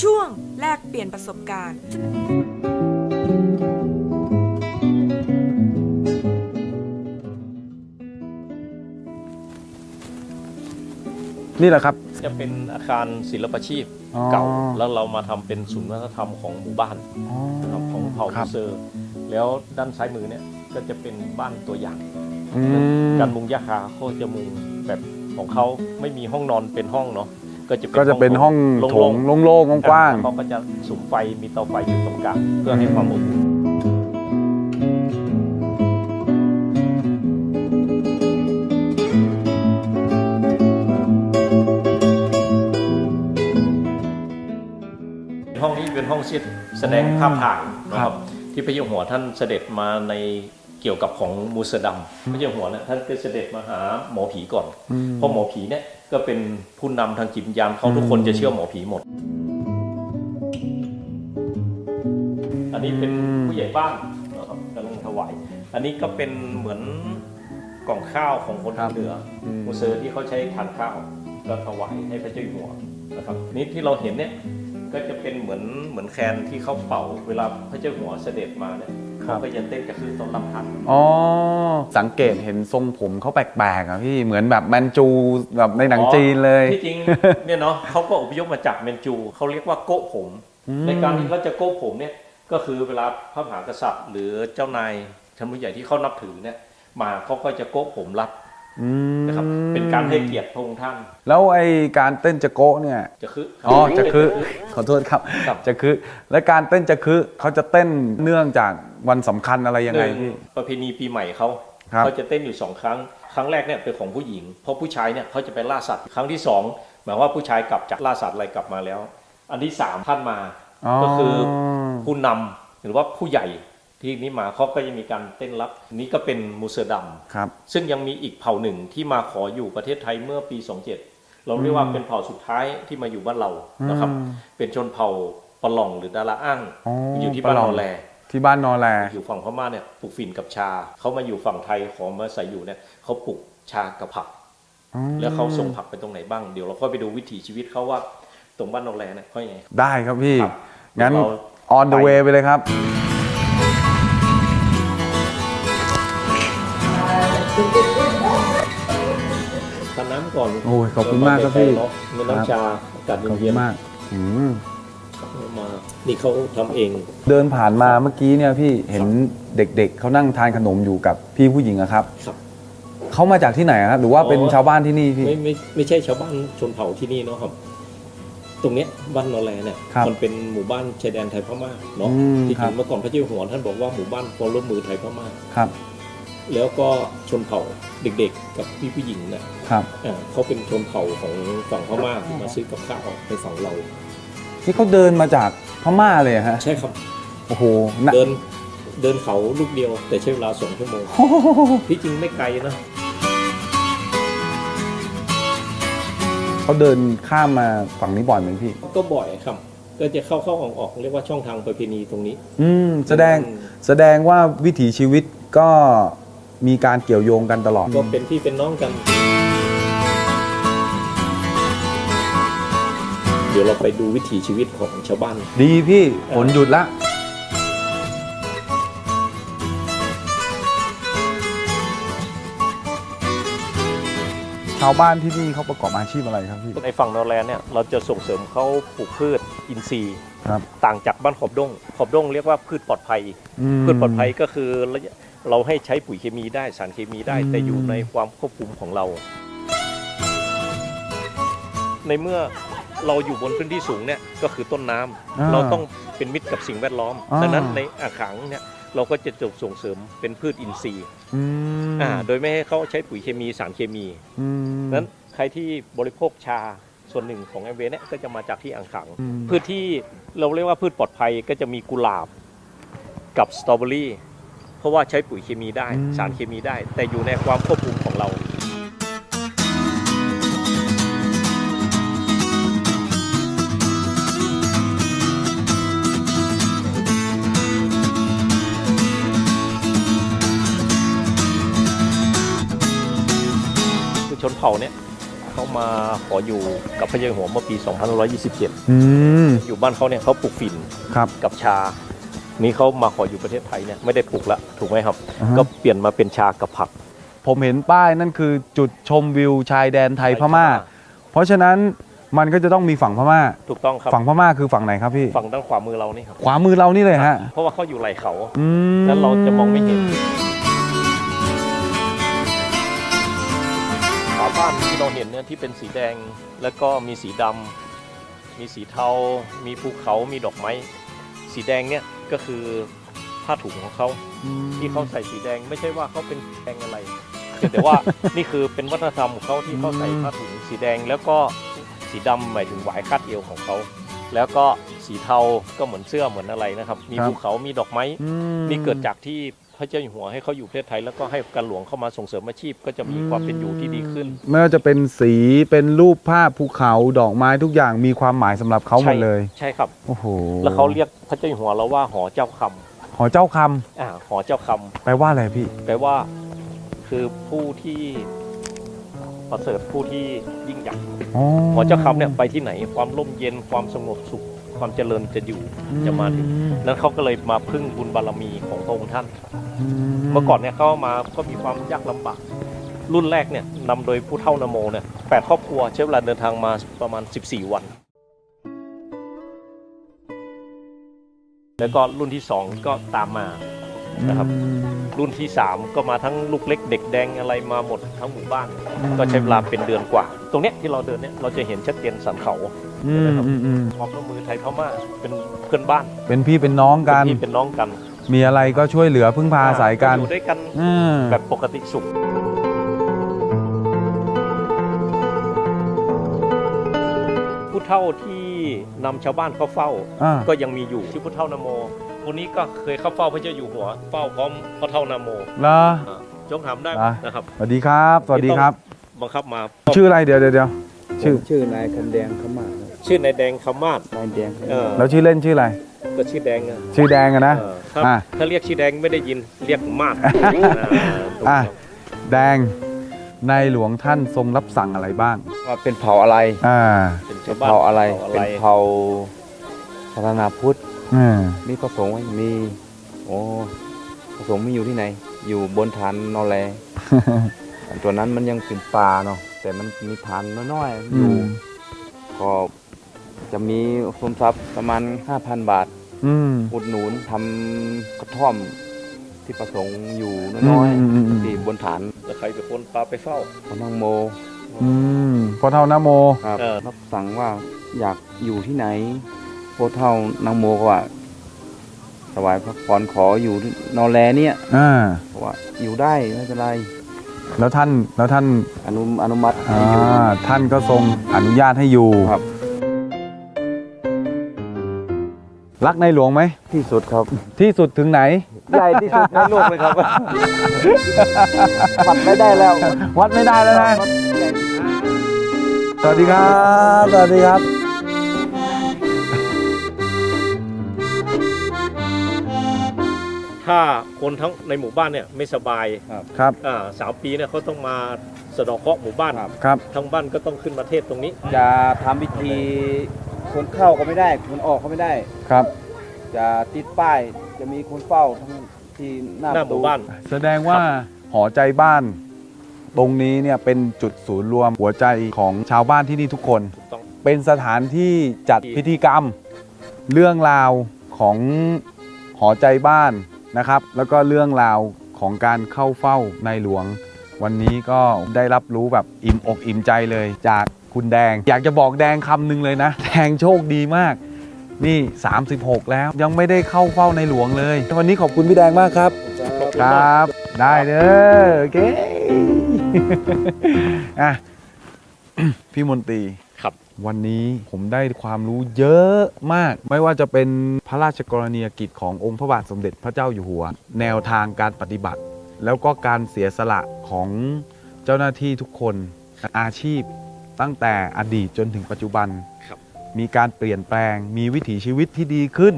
ช่วงแลกเปลี่ยนประสบการณ์ นี่แหละครับ จะเป็นอาคารศิลปาชีพอ๋อ เก่า แล้วเรามาทำเป็นศูนย์วัฒนธรรมของหมู่บ้านนะครับของเผ่าครับมูเซอร์ แล้วด้านซ้ายมือเนี่ยก็จะเป็นบ้านตัวอย่าง อืมการมุงยาคาเขาจะมุงแบบของเขาไม่มีห้องนอนเป็นห้องเนาะ ก็จะก็จะเป็นห้องโถงโล่งๆกว้างเขาก็จะสุมไฟมีเตาไฟอยู่ตรงกลางเพื่อให้ความอบอุ่นห้องนี้เป็นห้องแสดงภาพถ่ายนะครับที่พระเจ้าหัวท่านเสด็จมาในเกี่ยวกับของมูเสอดำพระเจ้าหัวเนี่ยท่านก็เสด็จมาหาหมอผีก่อนอืมเพราะหมอผีเนี่ย ก็เป็นผู้นำทางจิตวิญญาณเขาทุกคนจะเชื่อหมอผีหมด อันนี้เป็นผู้ใหญ่บ้านนะครับกำลังถวาย อันนี้ก็เป็นเหมือนกล่องข้าวของคนครับเหนืออมมูเซอร์ที่เขาใช้ทานข้าวก็ถวายให้พระเจ้าอยู่หัวนะครับนี่ที่เราเห็นเนี่ยก็จะเป็นเหมือนเหมือนแคนที่เขาเป่าเวลาพระเจ้าอยู่หัวเสด็จมาเนี่ย เขาก็จะเต้นกระคือต้นลำพันอ๋อ สังเกตเห็นทรงผมเขาแปลกๆอะพี่เหมือนแบบแมนจูแบบในหนังจีนเลยที่จริงเนี่ยเนาะเขาก็อพยพมาจากเมนจูเขาเรียกว่าโกะผมอืมในการที่เขาจะโกะผมเนี่ยก็คือเวลาพระมหากษัตริย์ หรือเจ้านายชั้นผู้ใหญ่ที่เขานับถือเนี่ยมาเขาก็จะโกะผมรับอืม นะครับ เป็นการให้เกียรติพระองค์ท่าน แล้วไอการเต้นจะโกะเนี่ยจะคืออ๋อจะคือขอโทษครับครับจะคือและการเต้นจะคือเขาจะเต้นเนื่องจากวันสำคัญอะไรยังไงหนึ่พี่ประเพณีปีใหม่เขาครับเขาจะเต้นอยู่สองครั้ง ครั้งแรกเนี่ยเป็นของผู้หญิง เพราะผู้ชายเนี่ยเขาจะไปล่าสัตว์ ครั้งที่สองหมายว่าผู้ชายกลับจากล่าสัตว์อะไรกลับมาแล้ว อันที่สามท่านมา ก็คือผู้นำหรือว่าผู้ใหญ่ ที่นี่มาเขาก็จะมีการเต้นรับนี่ก็เป็นมูเซอร์ดำครับ ซึ่งยังมีอีกเผ่าหนึ่งที่มาขออยู่ประเทศไทยเมื่อปี 27 เราเรียกว่าเป็นเผ่าสุดท้ายที่มาอยู่บ้านเรานะครับอืมเป็นชนเผ่าปะหล่องหรือดาราอ้างอ๋อออยู่ที่บ้านปะหล่นองอแลที่บ้านนอแลอยู่ฝั่งพม่าเนี่ยปลูกฝิ่นกับชาเขามาอยู่ฝั่งไทยขอมาใส่อยู่เนี่ยเขาปลูกชากับผัก แล้วเขาส่งผักไปตรงไหนบ้างเดี๋ยวเราค่อยไปดูวิถีชีวิตเขาว่าตรงบ้านนองแลเนี่ยเขายังไงได้ครับพี่ครับงั้นเรา on the ไป way ไปเลยครับ ทานน้ำก่อนโอ้ยขอบคุณมากครับพี่เนาะมีน้ำชาอากาศขอบคุเย็ณนมากอืมๆมา นี่เขาทำเอง เดินผ่านมาเมื่อกี้เนี่ยพี่เห็นเด็กๆเขานั่งทานขนมอยู่กับพี่ผู้หญิงอะครับครับ เขามาจากที่ไหนครับหรือว่าเป็นอ๋อ ชาวบ้านที่นี่พี่ ไม่ไม่ไม่ใช่ชาวบ้านชนเผ่าที่นี่เนาะครับ ตรงเนี้ยบ้านนอแลเนี่ยครับมันเป็นหมู่บ้านชายแดนไทยพม่าเนาะอืมที่ครัจริบ งเมื่อก่อนพระเจ้าอยู่หัวท่านบอกว่าหมู่บ้านความร่วมมือไทยพม่า ครับ แล้วก็ชนเผ่าเด็กๆ กับพี่ผู้หญิงเนี่ยครับเอ่อเขาเป็นชนเผ่าของฝั่งพม่าที่มาซื้อกับข้าวในฝั่งเรานี่เขาเดินมาจากพม่าเลยเหรอฮะใช่ครับโอ้โหนะเดินเดินเขาลูกเดียว แต่ใช้เวลาสองชั่วโมงที่จริงไม่ไกลนะเขาเดินข้ามมาฝั่งนี้บ่อยไหมพี่ ก็บ่อยครับ ก็จะเข้าเข้าออกออกเรียกว่าช่องทางประเพณีตรงนี้ อืมแสดงอืมแสดงว่าวิถีชีวิตก็ มีการเกี่ยวโยงกันตลอด ก็เป็นพี่เป็นน้องกัน เดี๋ยวเราไปดูวิถีชีวิตของชาวบ้าน ดีพี่ฝนหยุดละ ชาวบ้านที่นี่เขาประกอบอาชีพอะไรครับพี่ ในฝั่งนอร์แลนด์เนี่ยเราจะส่งเสริมเขาปลูกพืชอินทรีย์ ครับ ต่างจากบ้านขอบด้งขอบด้งเรียกว่าพืชปลอดภัยมพืชปลอดภัยก็คือ เราให้ใช้ปุ๋ยเคมีได้สารเคมีได้อืมแต่อยู่ในความควบคุมของเรา ในเมื่อเราอยู่บนพื้นที่สูงเนี่ยก็คือต้นน้ำาเราต้องเป็นมิตรกับสิ่งแวดล้อมอ่า ดังนั้นในอ่างขังเนี่ยเราก็จะส่งเสริมเป็นพืชอินทรีย์อืมอ่าโดยไม่ให้เขาใช้ปุ๋ยเคมีสารเคมี อืม นั้นใครที่บริโภคชาส่วนหนึ่งของแอมเวย์เนี่ยก็จะมาจากที่อ่างขัง อืม พืชที่เราเรียกว่าพืชปลอดภัยก็จะมีกุหลาบกับสตรอเบอรี่เพ ราะว่าใช้ปุ๋ยเคมีได้ สารเคมีได้ แต่อยู่ในความควบคุมของเราคือชนเผ่าเนี่ยเขามาขออยู่กับพระเจ้าอยู่หัวเมื่อปี 2527อืมอยู่บ้านเขาเนี่ยเขาปลูกฝิ่นครับกับชา นี่เขามาขออยู่ประเทศไทยเนี่ยไม่ได้ปลูกละถูกไหมครับ อ่าฮะ ก็เปลี่ยนมาเป็นชากับผัก ผมเห็นป้ายนั่นคือจุดชมวิวชายแดนไทยพม่า เพราะฉะนั้นมันก็จะต้องมีฝั่งพม่า ถูกต้องครับ ฝั่งพม่าคือฝั่งไหนครับพี่ ฝั่งด้านขวามือเรานี่ครับ ขวามือเรานี่เลยฮะเพราะว่าเขาอยู่ไหล่เขา อืมแล้วเราจะมองไม่เห็นฝาบ้านที่เราเห็นเนี่ยที่เป็นสีแดงแล้วก็มีสีดำมีสีเทา มีภูเขามีดอกไม้ สีแดงเนี่ย ก็คือผ้าถุงของเขาอืมที่เขาใส่สีแดง ไม่ใช่ว่าเขาเป็นแดงอะไรเพียงแต่ว่านี่คือเป็นวัฒนธรรมของเขาที่เขาใส่ผ้าถุงสีแดงแล้วก็สีดำหมายถึงหวายคาดเอวของเขา แล้วก็สีเทาก็เหมือนเสื้อเหมือนอะไรนะครับ มีภูเขามีดอกไม้อืมนี่เกิดจากที่พระเจ้าอยู่หัวให้เขาอยู่ประเทศไทยแล้วก็ให้การหลวงเข้ามาส่งเสริมอาชีพก็จะมีความเป็นอยู่ที่ดีขึ้น ไม่ว่าจะเป็นสีเป็นรูปภาพภูเขาดอกไม้ทุกอย่างมีความหมายสำหรับเขาหมดเลย ใช่ครับโอ้โหแล้วเขาเรียกพระเจ้าอยู่หัวเราว่าหอเจ้าคำหอเจ้าคำอ่าหอเจ้าคำแปลว่าอะไรพี่ แปลว่า คือผู้ที่ ประเสริฐผู้ที่ยิ่งใหญ่อ๋อหอเจ้าคำเนี่ยไปที่ไหนความร่มเย็นความสงบสุข ความเจริญจะอยู่จะมาถึงนั้นเขาก็เลยมาพึ่งบุญบารมีของพระองค์ท่าน เมื่อก่อนเนี่ยเขามาก็มีความยากลำบากรุ่นแรกเนี่ยนำโดยผู้เท่านโมเนี่ยแปดครอบครัวใช้เวลาเดินทางมาประมาณ 14 วัน แล้วก็รุ่นที่ 2 ก็ตามมา นะครับ รุ่นที่ 3 ก็มาทั้งลูกเล็กเด็กแดงอะไรมาหมดทั้งหมู่บ้าน ก็ใช้เวลาเป็นเดือนกว่า ตรงเนี้ยที่เราเดินเนี่ยเราจะเห็นชัดเจนสันเขาอืมอืมอืมความร่วมมือไทยพม่าเป็นเพื่อนบ้าน เป็นพี่เป็นน้องกันเป็นพี่เป็นน้องกัน มีอะไรก็ช่วยเหลือพึ่งพาอาศัยกันอยู่ด้วยกันอืมแบบปกติสุขผู้เฒ่าที่นำชาวบ้านเข้าเฝ้าอ่าก็ยังมีอยู่ที่ผู้เฒ่านโม คนนี้ก็เคยเข้าเฝ้าพระเจ้าอยู่หัว เฝ้าพร้อมพระเฒ่านโมเหรอ อ่าจงถามได้อะนะครับสวัสดีครับ สวัสดีครับบังคับมาชื่ออะไรเดี๋ยวเดี๋ยวเดี๋ยวชื่อผมชื่อนายคำแดงขมาครับชื่อนายแดงคำมาศ นายแดงเออ แล้วชื่อเล่นชื่ออะไร ก็ชื่อแดงอะชื่อแดงอะนะ เออถ้าอะ ถ้าเรียกชื่อแดงไม่ได้ยินเรียกมาศอะแดง ในหลวงท่านทรงรับสั่งอะไรบ้าง ว่าเป็นเผ่าอะไรอ่า เป็นเป็ชานวบ้านเผ่าอะไรผ่าเป็นเผ่าศาสนาพุทธ อืมมีพระสงฆ์ไหมมี โอ้พระสงฆ์มีอยู่ที่ไหน อยู่บนฐานนอแลอันตัวนั้นมันยังเป็นป่าเนาะแต่มันมีฐานน้อยๆออืยู่มก็จะมีสมทรัพย์ประมาณ5,000บาทอืมอุดหนุนทำกระท่อมที่ประสงค์อยู่น้อยอืมอืมอืมๆที่บนฐานแล้วใครเป็นคนพาไปเฝ้าพระนังโมอืมพอเท่านะโมครับเออรับสั่งว่าอยากอยู่ที่ไหน โพเท่านางโมก็ว่าถวายพระพรขออยู่ที่นอแลเนี่ยอ่าเพราะว่าอยู่ได้ไม่เป็นไรแล้วท่านแล้วท่านอนุอนุมัติอ่ให้อยู่าท่านก็ทรงอนุญาตให้อยู่ครับ รักในหลวงไหม ที่สุดครับ ที่สุดถึงไหน ใหญ่ที่สุดในโลกเลยครับ ปัดไม่ได้แล้ว วัดไม่ได้แล้วนะ สวัสดีครับ สวัสดีครับ ถ้าคนทั้งในหมู่บ้านเนี่ยไม่สบายครับอ่าสามปีเนี่ยเขาต้องมาสะเดอกเคราะห์หมู่บ้านครับทั้งบ้านก็ต้องขึ้นมาเทศตรงนี้ จะทำพิธีคนเข้าก็ไม่ได้ คนออกก็ไม่ได้ ครับ จะติดป้ายจะมีคนเฝ้าทั้งที่หน้าหน้าประหตูมู่บ้าน แสดงว่าหอใจบ้าน ตรงนี้เนี่ยเป็นจุดศูนย์รวมหัวใจของชาวบ้านที่นี่ทุกคน ถูกต้อง เป็นสถานที่จัดพิธีกรรม เรื่องราวของหอใจบ้าน นะครับ แล้วก็เรื่องราวของการเข้าเฝ้าในหลวง วันนี้ก็ได้รับรู้แบบอิ่มอกอิ่มใจเลยจากคุณแดง อยากจะบอกแดงคำหนึ่งเลยนะแดงโชคดีมาก นี่ 36 แล้วยังไม่ได้เข้าเฝ้าในหลวงเลย วันนี้ขอบคุณพี่แดงมากครับ ครับ ได้เด้อโอเคอะพี่มนตรี ครับ วันนี้ผมได้ความรู้เยอะมาก ไม่ว่าจะเป็นพระราชกรณียกิจขององค์พระบาทสมเด็จพระเจ้าอยู่หัว แนวทางการปฏิบัติ แล้วก็การเสียสละของเจ้าหน้าที่ทุกคนอาชีพตั้งแต่อดีตจนถึงปัจจุบันครับมีการเปลี่ยนแปลง มีวิถีชีวิตที่ดีขึ้น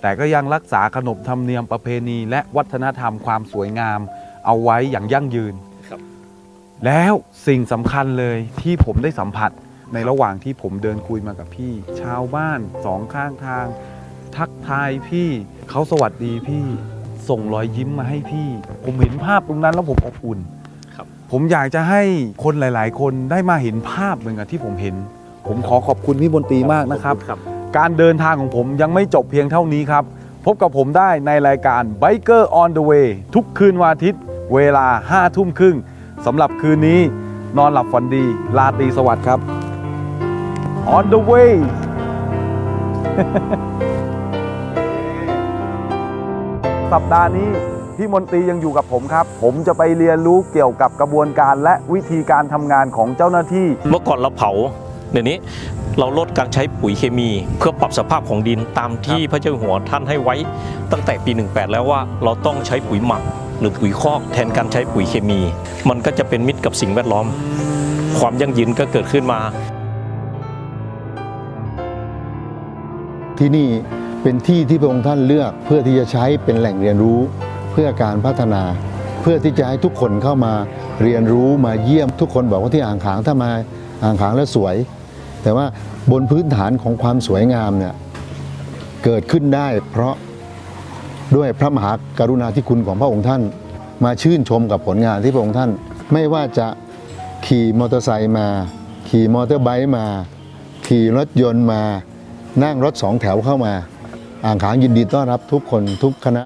แต่ก็ยังรักษาขนบธรรมเนียมประเพณีและวัฒนธรรมความสวยงาม เอาไว้อย่างยั่งยืนครับแล้วสิ่งสำคัญเลยที่ผมได้สัมผัส ในระหว่างที่ผมเดินคุยมากับพี่ ชาวบ้านสองข้างทาง ทักทายพี่เขาสวัสดีพี่ส่งรอยยิ้มมาให้พี่ ผมเห็นภาพตรงนั้นแล้วผมอบอุ่นครับผมอยากจะให้คนหลาย ๆ คนได้มาเห็นภาพเหมือนกับที่ผมเห็น ผมขอขอบคุณพี่บนตรีมากนะครับครับ การเดินทางของผมยังไม่จบเพียงเท่านี้ครับ พบกับผมได้ในรายการ Biker on the Way ทุกคืนวันอาทิตย์ เวลา5ทุ่มครึ่งสำหรับคืนนี้นอนหลับฝันดี ลาตรีสวัสดิ์ครับ on the way สัปดาห์นี้พี่มนตรียังอยู่กับผมครับ ผมจะไปเรียนรู้เกี่ยวกับกระบวนการและวิธีการทำงานของเจ้าหน้าที่ เมื่อก่อนเราเผาเดี๋ยวนี้เราลดการใช้ปุ๋ยเคมี เพื่อปรับสภาพของดินตามที่พระเจ้าอยู่หัวท่านให้ไว้ตั้งแต่ปี 18 แล้วว่าเราต้องใช้ปุ๋ยหมัก หรือปุ๋ยคอกแทนการใช้ปุ๋ยเคมี มันก็จะเป็นมิตรกับสิ่งแวดล้อม ความยั่งยืนก็เกิดขึ้นมา ที่นี่เป็นที่ที่พระองค์ท่านเลือกเพื่อที่จะใช้เป็นแหล่งเรียนรู้ เพื่อการพัฒนา เพื่อที่จะให้ทุกคนเข้ามาเรียนรู้มาเยี่ยมทุกคนบอกว่าที่อ่างขางถ้ามาอ่างขางแล้วสวย แต่ว่าบนพื้นฐานของความสวยงามเนี่ยเกิดขึ้นได้ เพราะด้วยพระมหากรุณาธิคุณของพระองค์ท่าน มาชื่นชมกับผลงานที่พระองค์ท่าน ไม่ว่าจะขี่มอเตอร์ไซค์มา ขี่มอเตอร์ไบค์มา ขี่รถยนต์มา นั่งรถสองแถวเข้ามา อ่างขางยินดีต้อนรับทุกคนทุกคณะ